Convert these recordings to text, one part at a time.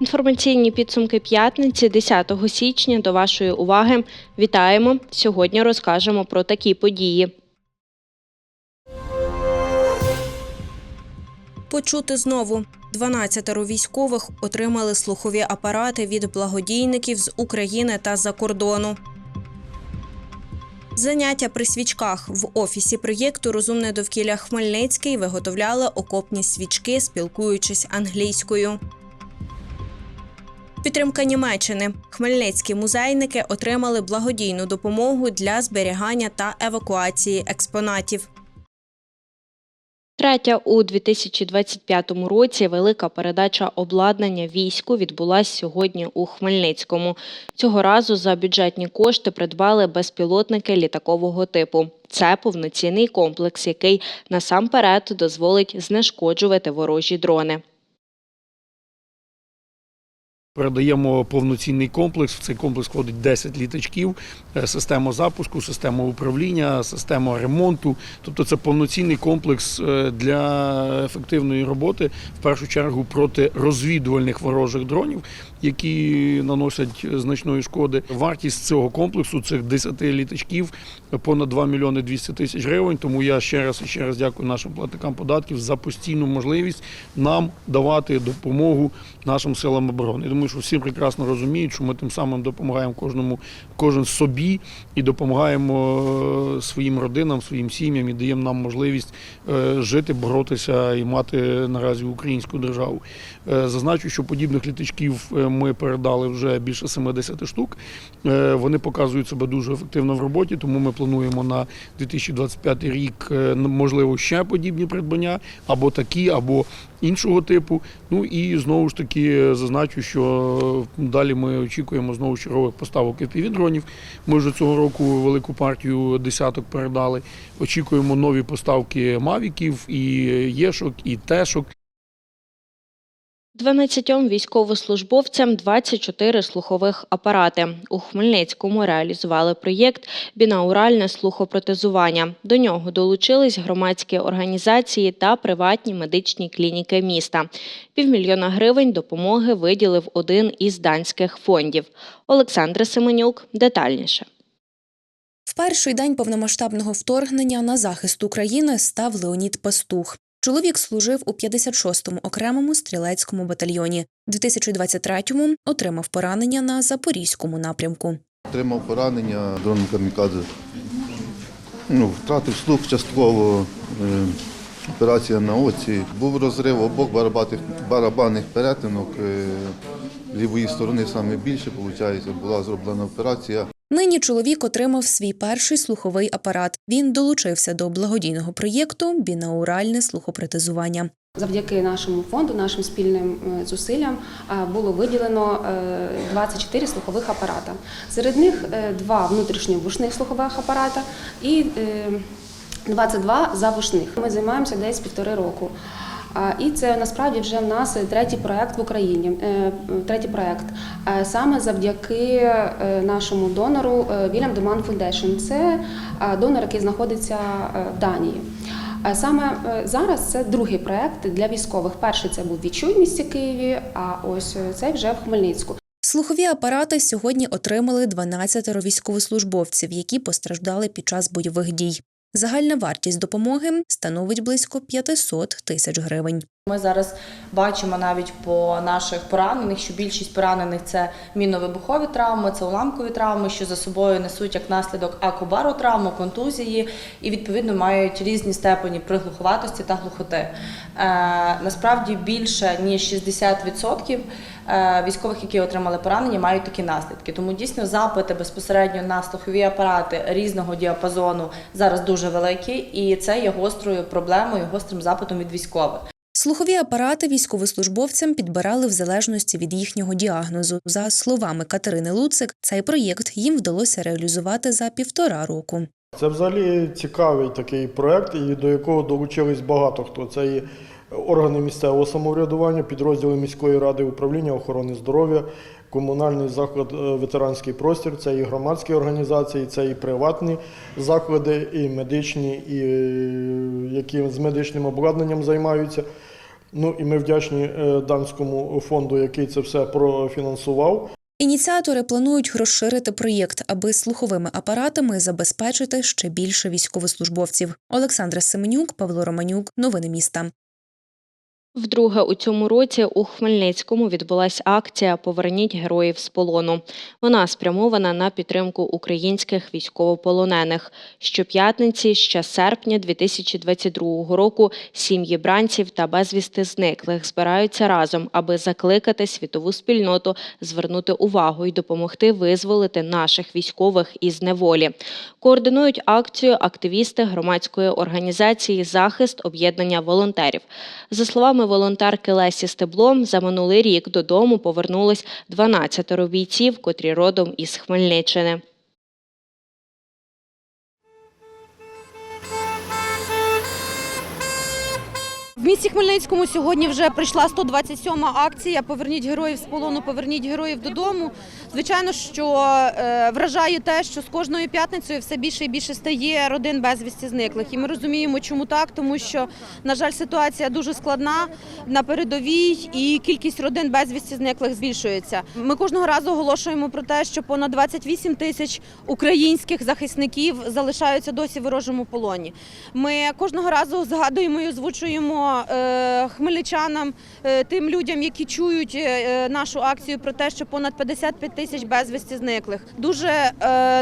Інформаційні підсумки п'ятниці 10 січня до вашої уваги. Вітаємо! Сьогодні розкажемо про такі події. Почути знову 12 військових отримали слухові апарати від благодійників з України та за кордону. Заняття при свічках в офісі проєкту Розумне довкілля Хмельницький виготовляли окопні свічки, спілкуючись англійською. Підтримка Німеччини. Хмельницькі музейники отримали благодійну допомогу для зберігання та евакуації експонатів. Третя у 2025 році велика передача обладнання війську відбулася сьогодні у Хмельницькому. Цього разу за бюджетні кошти придбали безпілотники літакового типу. Це повноцінний комплекс, який насамперед дозволить знешкоджувати ворожі дрони. Передаємо повноцінний комплекс. В цей комплекс входить 10 літачків, е, система запуску, система управління, система ремонту. Тобто це повноцінний комплекс е, для ефективної роботи, в першу чергу проти розвідувальних ворожих дронів, які наносять значної шкоди. Вартість цього комплексу цих 10 літачків понад 2 мільйони 200 тисяч гривень. Тому я ще раз і ще раз дякую нашим платникам податків за постійну можливість нам давати допомогу нашим силам оборони. Думаю, що всі прекрасно розуміють, що ми тим самим допомагаємо кожному, кожен собі і допомагаємо е, своїм родинам, своїм сім'ям і даємо нам можливість е, жити, боротися і мати наразі українську державу. Е, Зазначу, що подібних літачків е, ми передали вже більше 70 штук. Е, Вони показують себе дуже ефективно в роботі, тому ми плануємо на 2025 рік можливо ще подібні придбання або такі, або іншого типу. Ну і знову ж таки зазначу, що далі ми очікуємо знову чергових поставок і дронів. Ми вже цього року велику партію десяток передали. Очікуємо нові поставки мавіків, і єшок, і тешок. 12 військовослужбовцям 24 слухових апарати. У Хмельницькому реалізували проєкт Бінауральне слухопротезування. До нього долучились громадські організації та приватні медичні клініки міста. Півмільйона гривень допомоги виділив один із данських фондів. Олександр Семенюк детальніше. В перший день повномасштабного вторгнення на захист України став Леонід Пастух. Чоловік служив у 56-му окремому стрілецькому батальйоні. 2023-му отримав поранення на запорізькому напрямку. Отримав поранення дроном камікадзе. Ну, втратив слух частково, е, операція на оці. Був розрив обох барабанних перетинок е, лівої сторони саме більше, виходить, була зроблена операція. Нині чоловік отримав свій перший слуховий апарат. Він долучився до благодійного проєкту Бінауральне слухопротезування. Завдяки нашому фонду, нашим спільним е, зусиллям е, було виділено е, 24 слухових апарата. Серед них е, два внутрішньовушних слухових апарата і е, 22 завушних. Ми займаємося десь півтори року. І це насправді вже в нас третій проект в Україні. е, Третій проект саме завдяки е, нашому донору е, William Deman Foundation. Це донор, який знаходиться в Данії. Саме зараз це другий проект для військових. Перший це був відчуй в місті Києві, а ось цей вже в Хмельницьку. Слухові апарати сьогодні отримали 12 військовослужбовців, які постраждали під час бойових дій. Загальна вартість допомоги становить близько 500 тисяч гривень. Ми зараз бачимо навіть по наших поранених, що більшість поранених це мінно-вибухові травми, це уламкові травми, що за собою несуть як наслідок екобаротравму, контузії і відповідно мають різні степені приглуховатості та глухоти. Е, насправді більше ніж 60% е, військових, які отримали поранення, мають такі наслідки. Тому дійсно запити безпосередньо на слухові апарати різного діапазону зараз дуже великі, і це є гострою проблемою, гострим запитом від військових. Слухові апарати військовослужбовцям підбирали в залежності від їхнього діагнозу. За словами Катерини Луцик, цей проєкт їм вдалося реалізувати за півтора року. Це взагалі цікавий такий проект, і до якого долучились багато хто. Це і органи місцевого самоврядування, підрозділи міської ради управління охорони здоров'я, комунальний заклад е, ветеранський простір, це і громадські організації, це і приватні заклади, і медичні, і е, які з медичним обладнанням займаються. Ну і ми вдячні е, данському фонду, який це все профінансував. Ініціатори планують розширити проєкт, аби слуховими апаратами забезпечити ще більше військовослужбовців. Олександра Семенюк, Павло Романюк. Новини міста. Вдруге у цьому році у Хмельницькому відбулася акція Поверніть героїв з полону. Вона спрямована на підтримку українських військовополонених. Щоп'ятниці, ще серпня 2022 року, сім'ї бранців та безвісти зниклих збираються разом, аби закликати світову спільноту звернути увагу і допомогти визволити наших військових із неволі. Координують акцію активісти громадської організації Захист об'єднання волонтерів. За словами волонтерки Лесі Стеблом, за минулий рік додому повернулись 12 бійців, котрі родом із Хмельниччини. Місті Хмельницькому сьогодні вже прийшла 127-ма акція Поверніть героїв з полону, поверніть героїв додому. Звичайно, що е, вражає те, що з кожною п'ятницею все більше і більше стає родин безвісті зниклих. І ми розуміємо, чому так, тому що, на жаль, ситуація дуже складна на передовій, і кількість родин безвісті зниклих збільшується. Ми кожного разу оголошуємо про те, що понад 28 тисяч українських захисників залишаються досі ворожому полоні. Ми кожного разу згадуємо і озвучуємо е, хмельничанам, е, тим людям, які чують е, нашу акцію про те, що понад 55 тисяч безвісті зниклих. Дуже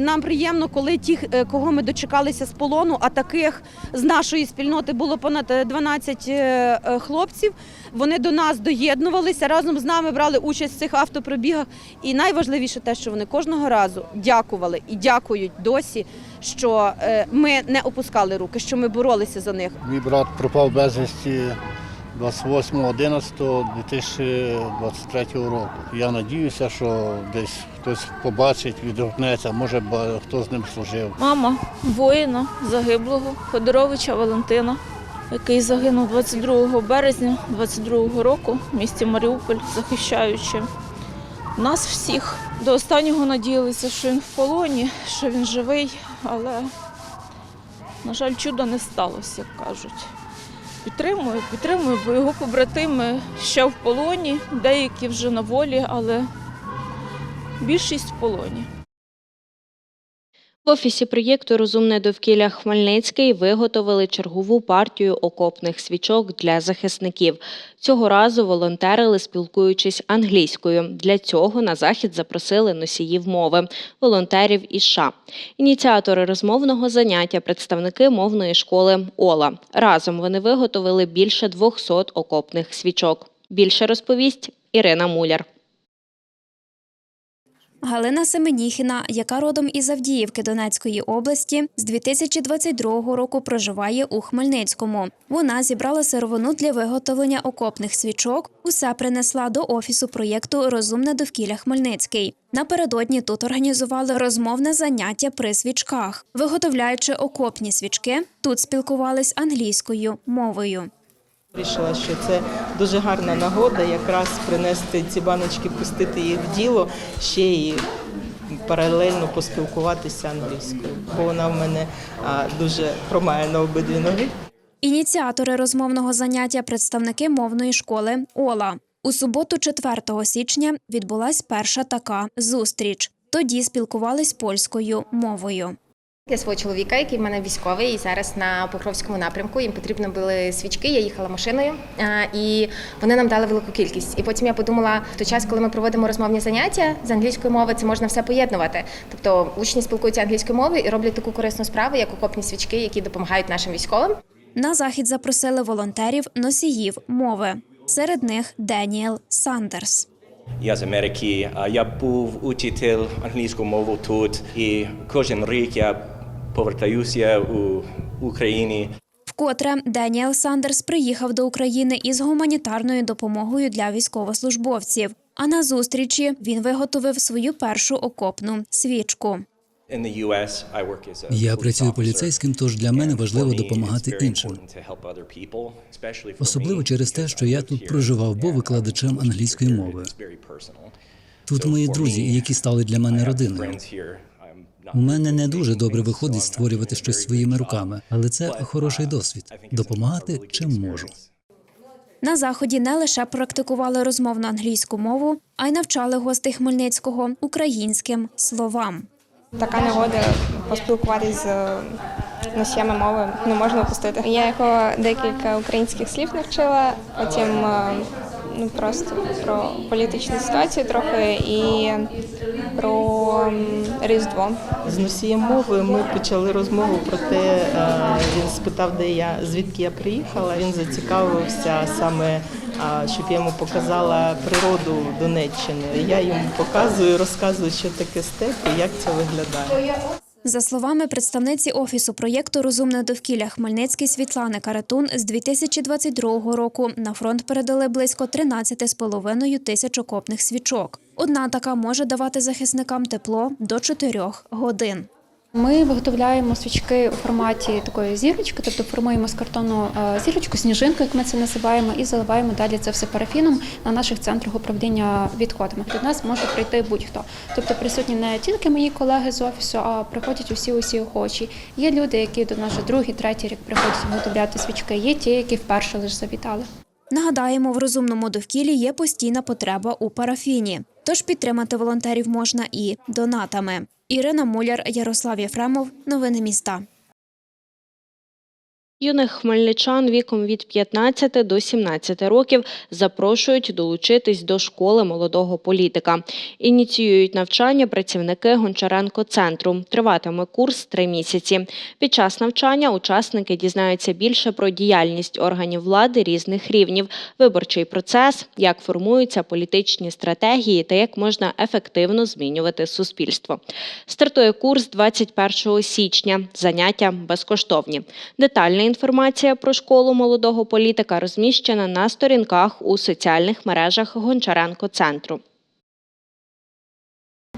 нам приємно, коли ті, кого ми дочекалися з полону, а таких з нашої спільноти було понад е, 12 е, е, хлопців. Вони до нас доєднувалися, разом з нами брали участь в цих автопробігах. І найважливіше те, що вони кожного разу дякували і дякують досі, що е, ми не опускали руки, що ми боролися за них. Мій брат пропав безвісті 28.11.2023 року. Я надіюся, що десь хтось побачить, відгукнеться, може хто з ним служив. Мама воїна загиблого Федоровича Валентина, який загинув 22 березня 22 року в місті Маріуполь, захищаючи нас всіх. До останнього надіялися, що він в полоні, що він живий, але, на жаль, чуда не сталося, як кажуть. Підтримую, підтримую, бо його побратими ще в полоні, деякі вже на волі, але більшість в полоні. В офісі проєкту Розумне довкілля Хмельницький виготовили чергову партію окопних свічок для захисників. Цього разу волонтерили, спілкуючись англійською. Для цього на захід запросили носіїв мови волонтерів із США. Ініціатори розмовного заняття представники мовної школи Ола. Разом вони виготовили більше 200 окопних свічок. Більше розповість Ірина Муляр. Галина Семеніхіна, яка родом із Авдіївки Донецької області, з 2022 року проживає у Хмельницькому. Вона зібрала сировину для виготовлення окопних свічок. Усе принесла до офісу проєкту Розумне довкілля Хмельницький. Напередодні тут організували розмовне заняття при свічках. Виготовляючи окопні свічки, тут спілкувались англійською мовою. Вирішила, що це дуже гарна нагода якраз принести ці баночки, пустити їх в діло, ще і паралельно поспілкуватися англійською, бо вона в мене дуже хромає на обидві ноги. Ініціатори розмовного заняття представники мовної школи Ола. У суботу, 4 січня, відбулась перша така зустріч. Тоді спілкувались польською мовою. Для свого чоловіка, який в мене військовий, і зараз на Покровському напрямку. Їм потрібно були свічки. Я їхала машиною, і вони нам дали велику кількість. І потім я подумала, в той час, коли ми проводимо розмовні заняття з англійської мови, це можна все поєднувати. Тобто учні спілкуються англійською мовою і роблять таку корисну справу, як окопні свічки, які допомагають нашим військовим. На захід запросили волонтерів носіїв мови. Серед них Деніел Сандерс. Я з Америки. Я був учитель англійської мови тут, і кожен рік я повертаюся у Україні. Вкотре Деніел Сандерс приїхав до України із гуманітарною допомогою для військовослужбовців. А на зустрічі він виготовив свою першу окопну свічку. In the US, I work as a Я працюю поліцейським, тож для мене важливо допомагати іншим. Особливо через те, що я тут проживав, був викладачем англійської мови. Тут мої друзі, які стали для мене родиною. У мене не дуже добре виходить створювати щось своїми руками, але це хороший uh, досвід допомагати чим можу. На заході не лише практикували розмовну англійську мову, а й навчали гостей Хмельницького українським словам. Така нагода поспілкуватися з е, носіями мови не можна опустити. Я його декілька українських слів навчила, потім е, ну просто про політичну ситуацію трохи і про Різдво. З носієм мови ми почали розмову про те, е, він спитав, де я, звідки я приїхала. Він зацікавився саме, щоб я йому показала природу Донеччини. Я йому показую, розказую, що таке степ і як це виглядає. За словами представниці офісу проєкту Розумне довкілля Хмельницький Світлани Каратун з 2022 року на фронт передали близько 13,5 тисяч окопних свічок. Одна така може давати захисникам тепло до 4 годин. Ми виготовляємо свічки у форматі такої зірочки, тобто формуємо з картону е, зірочку, сніжинку, як ми це називаємо, і заливаємо далі це все парафіном на наших центрах управління відходами. До нас може прийти будь-хто. Тобто присутні не тільки мої колеги з офісу, а приходять усі усі охочі. Є люди, які до нас другий, третій рік приходять виготовляти свічки. Є ті, які вперше лише завітали. Нагадаємо, в розумному довкіллі є постійна потреба у парафіні. Тож підтримати волонтерів можна і донатами. Ірина Муляр, Ярослав Єфремов. Новини міста. Юних хмельничан віком від 15 до 17 років запрошують долучитись до школи молодого політика. Ініціюють навчання працівники Гончаренко центру. Триватиме курс три місяці. Під час навчання учасники дізнаються більше про діяльність органів влади різних рівнів, виборчий процес, як формуються політичні стратегії та як можна ефективно змінювати суспільство. Стартує курс 21 січня. Заняття безкоштовні. Детальна інформація про школу молодого політика розміщена на сторінках у соціальних мережах Гончаренко центру.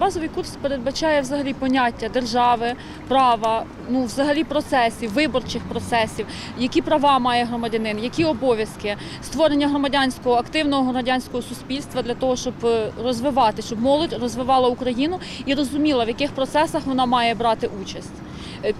Базовий курс передбачає взагалі поняття держави, права, ну взагалі процесів, виборчих процесів, які права має громадянин, які обов'язки, створення громадянського активного громадянського суспільства для того, щоб е, розвивати, щоб молодь розвивала Україну і розуміла, в яких процесах вона має брати участь.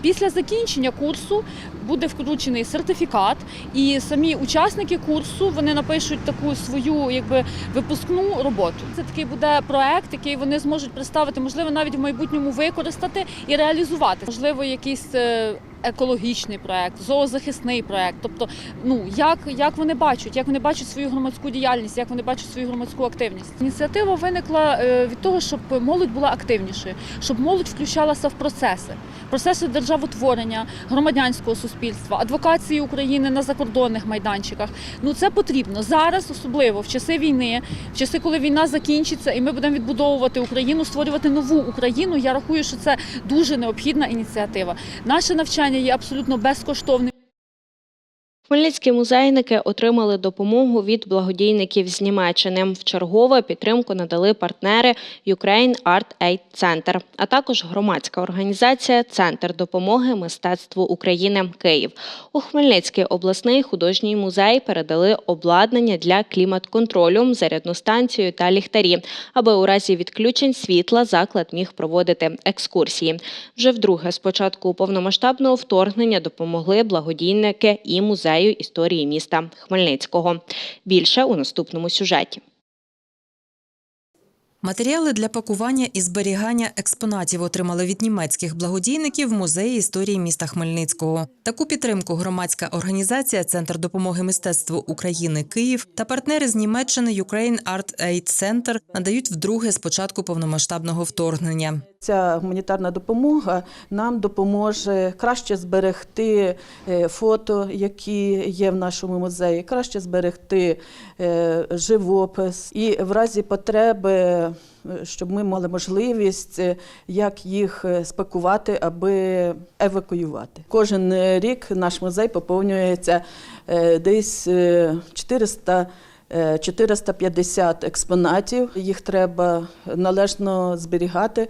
Після закінчення курсу буде включений сертифікат, і самі учасники курсу вони напишуть таку свою якби випускну роботу. Це такий буде проект, який вони зможуть представити, можливо, навіть в майбутньому використати і реалізувати. Можливо, якийсь е, екологічний проект, зоозахисний проект. Тобто, ну як, як вони бачать, як вони бачать свою громадську діяльність, як вони бачать свою громадську активність. Ініціатива виникла е, від того, щоб молодь була активнішою, щоб молодь включалася в процеси, процеси державотворення, громадянського суспільства, адвокації України на закордонних майданчиках. Ну це потрібно зараз, особливо в часи війни, в часи, коли війна закінчиться, і ми будемо відбудовувати Україну, створювати нову Україну. Я рахую, що це дуже необхідна ініціатива. Наше навчання є абсолютно безкоштовним. Хмельницькі музейники отримали допомогу від благодійників з Німеччини. В чергове підтримку надали партнери Ukraine Art Aid Center, а також громадська організація Центр допомоги мистецтву України Київ. У Хмельницький обласний художній музей передали обладнання для клімат-контролю, зарядну станцію та ліхтарі, аби у разі відключень світла заклад міг проводити екскурсії. Вже вдруге з початку повномасштабного вторгнення допомогли благодійники і музею історії міста Хмельницького. Більше у наступному сюжеті. Матеріали для пакування і зберігання експонатів отримали від німецьких благодійників музеї історії міста Хмельницького. Таку підтримку громадська організація Центр допомоги мистецтву України Київ та партнери з Німеччини Ukraine Art Aid Center надають вдруге з початку повномасштабного вторгнення. Ця гуманітарна допомога нам допоможе краще зберегти е, фото, які є в нашому музеї, краще зберегти е, живопис і в разі потреби, щоб ми мали можливість, е, як їх е, спакувати, аби евакуювати. Кожен е, рік наш музей поповнюється десь е, 400 е, 450 експонатів. Їх треба належно зберігати.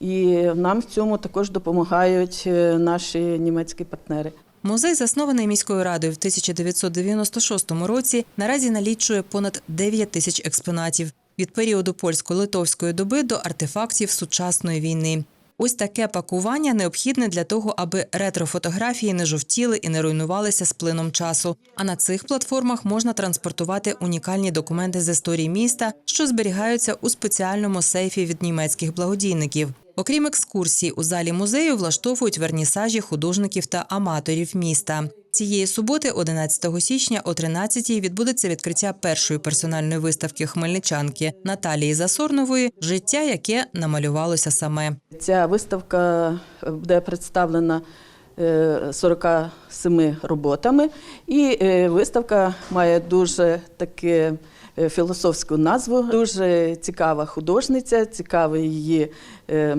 І нам в цьому також допомагають наші німецькі партнери. Музей, заснований міською радою в 1996 році, наразі налічує понад 9 тисяч експонатів від періоду польсько-литовської доби до артефактів сучасної війни. Ось таке пакування необхідне для того, аби ретрофотографії не жовтіли і не руйнувалися з плином часу. А на цих платформах можна транспортувати унікальні документи з історії міста, що зберігаються у спеціальному сейфі від німецьких благодійників. Окрім екскурсій, у залі музею влаштовують вернісажі художників та аматорів міста. Цієї суботи, 11 січня, о 13-й відбудеться відкриття першої персональної виставки хмельничанки Наталії Засорнової Життя, яке намалювалося саме. Ця виставка буде представлена е, 47 роботами, і е, виставка має дуже таке е, філософську назву. Дуже цікава художниця, цікавий її. е,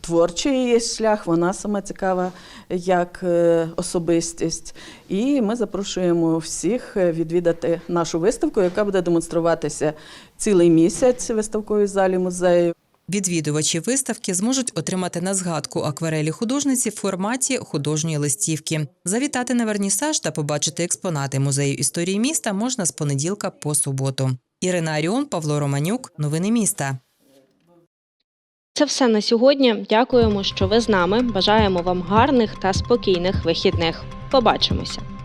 Творчий її шлях, вона сама цікава як е, особистість. І ми запрошуємо всіх е, відвідати нашу виставку, яка буде демонструватися цілий місяць в залі музею. Відвідувачі виставки зможуть отримати на згадку акварелі художниці в форматі художньої листівки. Завітати на вернісаж та побачити експонати музею історії міста можна з понеділка по суботу. Ірина Аріон, Павло Романюк. Новини міста. Це все на сьогодні. Дякуємо, що ви з нами. Бажаємо вам гарних та спокійних вихідних. Побачимося.